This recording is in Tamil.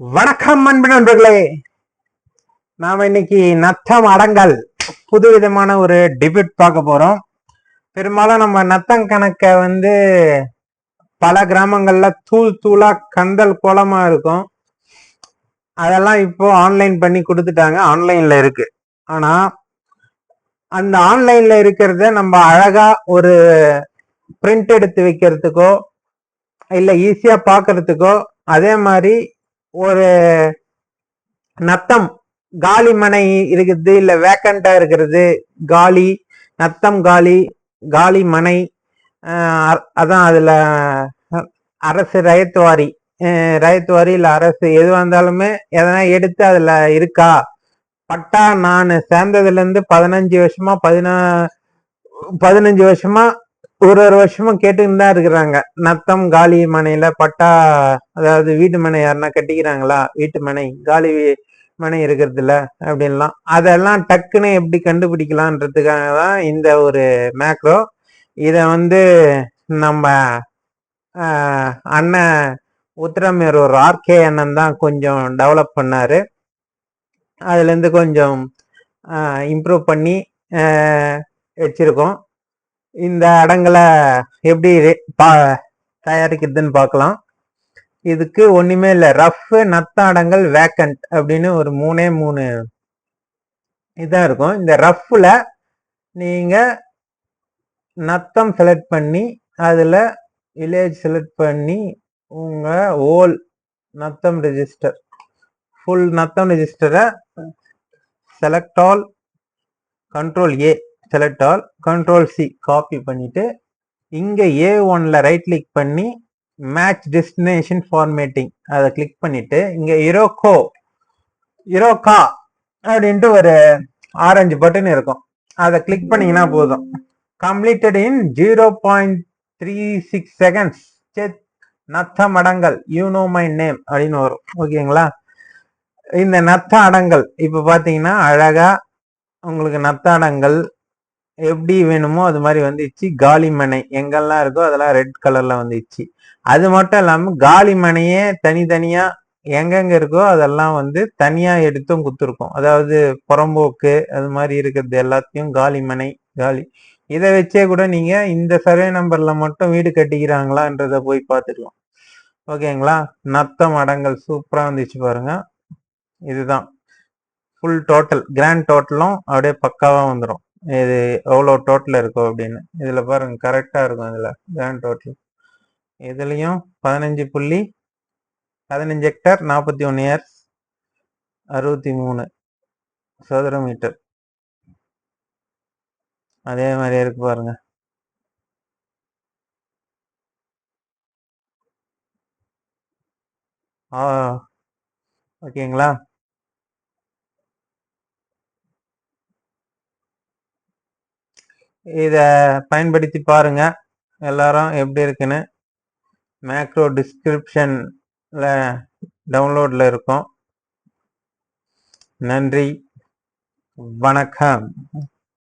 வணக்கம் அன்பு நண்பர்களே. நாம இன்னைக்கு நத்தம் அடங்கல் புதுவிதமான ஒரு டிபிட் பார்க்க போறோம். பெரும்பாலும் நம்ம நத்தம் கணக்க வந்து பல கிராமங்கள்ல தூள் தூளா கந்தல் கோலமா இருக்கும். அதெல்லாம் இப்போ ஆன்லைன் பண்ணி கொடுத்துட்டாங்க. ஆன்லைன்ல இருக்கு. ஆனா அந்த ஆன்லைன்ல இருக்கிறத நம்ம அழகா ஒரு பிரிண்ட் எடுத்து வைக்கிறதுக்கோ இல்ல ஈஸியா பாக்குறதுக்கோ அதே மாதிரி ஒரு நத்தம் காலி மனை இருக்குது இல்ல வேக்கண்டா இருக்கிறது காலி நத்தம் காலி காலி மனை அதான் அதுல அரசு ரயத்துவாரி ரயத்துவாரி இல்ல அரசு எது இருந்தாலுமே எதனா எடுத்து அதுல இருக்கா? பட்டா நான் சேர்ந்ததுல இருந்து பதினஞ்சு வருஷமா பதினா பதினஞ்சு வருஷமா ஒரு ஒரு வருஷமும் கேட்டுன்னு தான் இருக்கிறாங்க. நத்தம் காலி மனையில பட்டா அதாவது வீட்டு மனை யாருன்னா கட்டிக்கிறாங்களா? வீட்டு மனை காலி மனை மனை இருக்கிறதுல அப்படின்லாம். அதெல்லாம் டக்குன்னு எப்படி கண்டுபிடிக்கலான்றதுக்காக தான் இந்த ஒரு மேக்ரோ இதை வந்து நம்ம அண்ணன் அண்ணன் ஒரு ஆர்கே அண்ணன் தான் கொஞ்சம் டெவலப் பண்ணாரு. அதுல இருந்து கொஞ்சம் இம்ப்ரூவ் பண்ணி வச்சிருக்கோம். இந்த அடங்களை எப்படி பா- தயாரிக்கிறதுன்னு பார்க்கலாம். இதுக்கு ஒண்ணுமே இல்லை. ரஃப் நத்த அடங்கள் வேக்கண்ட் அப்படின்னு ஒரு மூணே மூணு இதா இருக்கும். இந்த ரஃப்ல நீங்க நத்தம் செலக்ட் பண்ணி அதுல வில்லேஜ் செலக்ட் பண்ணி உங்க ஓல் நத்தம் ரெஜிஸ்டர் ஃபுல் நத்தம் ரெஜிஸ்டரை select all control A select all control C copy பண்ணிட்டு இங்கே ஏ ஒன்ல ரைட் கிளிக் பண்ணி மேட்ச் டெஸ்டினேஷன் ஃபார்மேட்டிங் அதை கிளிக் பண்ணிட்டு இங்கே இரோகோ இரோகா அப்படின்ட்டு ஒரு ஆரஞ்சு பட்டன் இருக்கும். அதை கிளிக் பண்ணீங்கன்னா போதும். Completed in zero point three six seconds செத் நத்த மடங்கள். யூ நோ மை நேம் அப்படின்னு வரும். ஓகேங்களா இந்த நத்த அடங்கல் இப்போ பார்த்தீங்கன்னா அழகா உங்களுக்கு நத்த அடங்கல் எப்படி வேணுமோ அது மாதிரி வந்துச்சு. காலிமனை எங்கெல்லாம் இருக்கோ அதெல்லாம் ரெட் கலர்ல வந்துச்சு. அது மட்டும் இல்லாம காலிமனையே தனித்தனியா எங்கெங்க இருக்கோ அதெல்லாம் வந்து தனியா எடுத்தும் குத்துருக்கோம். அதாவது புறம்போக்கு அது மாதிரி இருக்கிறது எல்லாத்தையும் காலிமனை காலி. இதை வச்சே கூட நீங்க இந்த சர்வே நம்பர்ல மட்டும் வீடு கட்டிக்கிறாங்களான்றத போய் பார்த்துக்கலாம். ஓகேங்களா? நத்த மடங்கள் சூப்பரா வந்துச்சு பாருங்க. இதுதான். ஃபுல் டோட்டல் கிராண்ட் டோட்டலும் அப்படியே பக்காவா வந்துடும் இது எவ்வளோ டோட்டல் இருக்கும் அப்படின்னு. இதில் பாருங்க கரெக்டாக இருக்கும் இதில் கிராண்ட் டோட்டல் இதுலேயும் பதினஞ்சு புள்ளி பதினஞ்சு ஹெக்டர் நாற்பத்தி ஒன்று இயர்ஸ் அறுபத்தி மூணு சதுர மீட்டர் அதே மாதிரி இருக்கு பாருங்க. ஆ ஓகேங்களா? இதை பயன்படுத்தி பாருங்க. எல்லாரும் எப்படி இருக்குன்னு மேக்ரோ டிஸ்கிரிப்ஷன்ல டவுன்லோடில் இருக்கும். நன்றி. வணக்கம்.